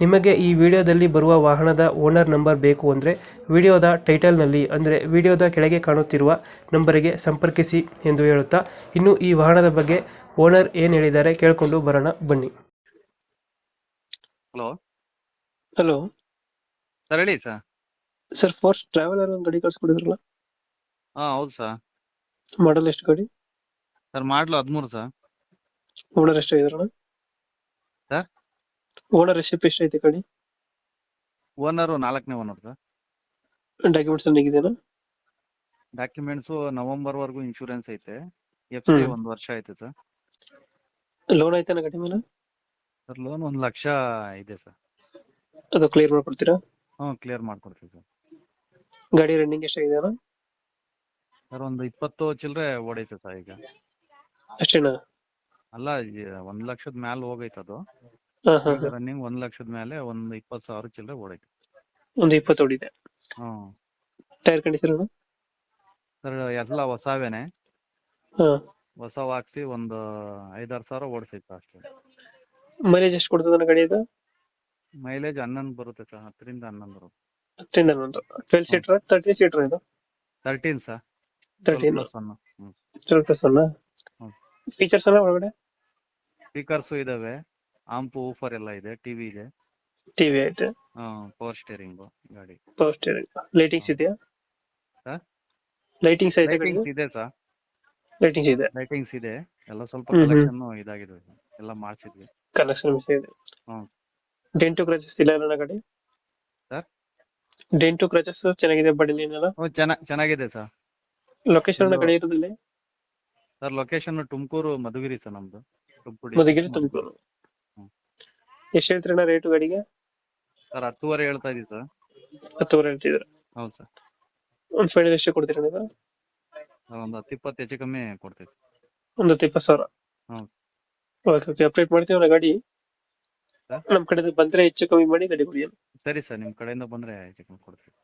ನಿಮಗೆ ಈ ವಿಡಿಯೋದಲ್ಲಿ ಬರುವ ವಾಹನದ ಓನರ್ ನಂಬರ್ ಬೇಕು ಅಂದರೆ ವಿಡಿಯೋದ ಟೈಟಲ್ನಲ್ಲಿ ಅಂದರೆ ವಿಡಿಯೋದ ಕೆಳಗೆ ಕಾಣುತ್ತಿರುವ ನಂಬರಿಗೆ ಸಂಪರ್ಕಿಸಿ ಎಂದು ಹೇಳುತ್ತಾ ಇನ್ನು ಈ ವಾಹನದ ಬಗ್ಗೆ ಓನರ್ ಏನು ಹೇಳಿದ್ದಾರೆ ಕೇಳಿಕೊಂಡು ಬರೋಣ ಬನ್ನಿ. ಹಲೋ. ಹಲೋ. ಸರ್ ಹೇಳಿ ಸರ್. ಸರ್ ಫೋರ್ಸ್ ಟ್ರಾವೆಲರ್ ಒಂದು ಗಾಡಿ ಕಳ್ಸ್ಕೊಡಿದ್ರಲ್ಲ? ಹಾಂ ಹೌದು ಸರ್. ಮಾಡಲ್ ಎಷ್ಟು ಗಾಡಿ? ಸರ್ ಮಾಡಲು ಹದಿಮೂರು ಸರ್. ಓನರ್ ಎಷ್ಟು ಸರ್ ಓನರ್ ಎಷ್ಟು ಎಷ್ಟು ಐತೆ ಕಣಿ? ಓನರು ನಾಲ್ಕನೇ ಓನರ್ ಸರ್ ಡಾಕ್ಯುಮೆಂಟ್ಸ್ ಏನಿದೆಯಾ ಡಾಕ್ಯುಮೆಂಟ್ಸ್ ನವೆಂಬರ್ ವರೆಗೂ ಇನ್ಶೂರೆನ್ಸ್ ಐತೆ. F C. ಒಂದು ವರ್ಷ ಐತೆ ಸರ್ ಲೋನ್ ಐತೆ ಗಾಡಿ ಮೇಲೆ? ಸರ್ ಲೋನ್ ಒಂದು ಲಕ್ಷ ಇದೆ ಸರ್ ಅದು ಕ್ಲಿಯರ್ ಮಾಡ್ಕೊಡ್ತೀರಾ? ಹ್ಞೂ ಕ್ಲಿಯರ್ ಮಾಡ್ಕೊಡ್ತೀವಿ ಸರ್ ಗಾಡಿ ರನ್ನಿಂಗ್ ಎಷ್ಟಾಗಿದೆ ಅಣ್ಣ ಸರ್ ಒಂದು ಇಪ್ಪತ್ತು ಚಿಲ್ಲರೆ ಓಡೈತೆ ಸರ್ ಈಗ. ಅಷ್ಟೇನಾ? ಅಲ್ಲ ಒಂದ್ ಲಕ್ಷದ ಮ್ಯಾಲ ಹೋಗೈತೆ ಅದು. ರನ್ನಿಂಗ್ ಒಂದ್ ಲಕ್ಷದ ಮೇಲೆ ಒಂದ್ ಇಪ್ಪತ್ ಸಾವಿರ ಚಿಲ್ಲರೆ ಓಡೈತೆ ಒಂದು ಇಪ್ಪತ್ತು ಓಡಿದೆ. ಹ್ಮ್ ಟೈರ್ ಕಂಡೀಷನ್ ಸರ್ ಎಲ್ಲ ಹೊಸವೇನೆ. ಹೊಸ ಹಾಕ್ಸಿ ಒಂದು ಐದಾರು ಸಾವಿರ ಓಡಿಸೈತೆ ಅಷ್ಟೇ. ಮೈಲೇಜ್ ಎಷ್ಟು ಕೊಡ್ತದೆ ಗಾಡಿ ಇದು ಮೈಲೇಜ್ ಹನ್ನೊಂದು ಬರುತ್ತೆ ಸರ್ ಹತ್ತರಿಂದ ಹನ್ನೊಂದು ಬರುತ್ತೆ. ಹತ್ತರಿಂದ ಹನ್ನೊಂದು. ಟ್ವೆಲ್ ಸೀಟರ್ ತರ್ಟಿ ಸೀಟರ್ ಇದು? Thirteen sir thirteen plus one twelve plus one features ಎಲ್ಲ ಒಳಗಡೆ? ಸ್ಪೀಕರ್ಸು ಇದಾವೆ. ಆಂಪು ಊಫರ್ ಎಲ್ಲ ಇದೆ ಟಿವಿ ಇದೆ. ಟಿವಿ ಐತೆ. ಪವರ್ ಸ್ಟೀರಿಂಗ್ ಗಾಡಿ. Power steering. ಲೈಟಿಂಗ್ಸ್ ಇದೆಯಾ? ಲೈಟಿಂಗ್ಸ್ ಐತೆ ಲೈಟಿಂಗ್ಸ್ ಇದೆ ಸರ್. ಲೈಟಿಂಗ್ಸ್ ಇದೆ. ಲೈಟಿಂಗ್ಸ್ ಇದೆ. ಎಲ್ಲ ಸ್ವಲ್ಪ. ಕಲೆಕ್ಷನ್ ಇದಾಗಿದೆ. ಎಲ್ಲ ಮಾಡ್ಸಿದ್ವಿ. ಕಲೆಕ್ಷನ್ ಇದೆ. ಡೆಂಟು ಕ್ರಚಸ್ ಇಲ್ಲ ಅಲ್ಲ ಗಾಡಿ? ಸರ್? ಡೆಂಟು ಕ್ರಚಸ್ ಚೆನ್ನಾಗಿದೆ ಬಡಿ ಓ ಚೆನ್ನಾಗ್ ಚೆನ್ನಾಗಿದೆ ಸರ್. ಲೊಕೇಶನ್ ಗಾಡಿ ಇರೋದಿಲ್ಲ sir location Tumakuru Madhugiri sir ನಮ್ದು. ತುಮಕೂರು ಮಧುಗಿರಿ ತುಮಕೂರು. ಎಷ್ಟು ಹೇಳ್ತೀರಣ್ಣ ರೇಟು ಗಾಡಿಗೆ? ಸರ್ ಹತ್ತುವರೆ ಹೇಳ್ತಾ ಇದೀವಿ ಸರ್. ಹತ್ತುವರೆ ಹೇಳ್ತಿದ್ರು ಹೌದು ಸರ್. ಒಂದು ಫೈನಲ್ ಎಷ್ಟು ಕೊಡ್ತೀರಿ ನೀವು? ಸರ್ ಒಂದು ಹತ್ತು ಇಪ್ಪತ್ತು ಹೆಚ್ಚು ಕಮ್ಮಿ ಕೊಡ್ತೀವಿ ಸರ್. ಒಂದು ಹತ್ತು ಇಪ್ಪತ್ತು ಸಾವಿರ? ಹ್ಞೂ ಓಕೆ ಓಕೆ ಅಪ್ಡೇಟ್ ಮಾಡ್ತೀವಿ ಅಣ್ಣ ಗಾಡಿ. ಸರ್? ನಮ್ಮ ಕಡೆ ಬಂದ್ರೆ ಹೆಚ್ಚು ಕಮ್ಮಿ ಮಾಡಿ ಗಾಡಿ ಕೊಡಿ ಸರಿ ಸರ್ ನಿಮ್ಮ ಕಡೆಯಿಂದ ಬಂದ್ರೆ ಹೆಚ್ಚು ಕಮ್ಮಿ ಕೊಡ್ತೀವಿ.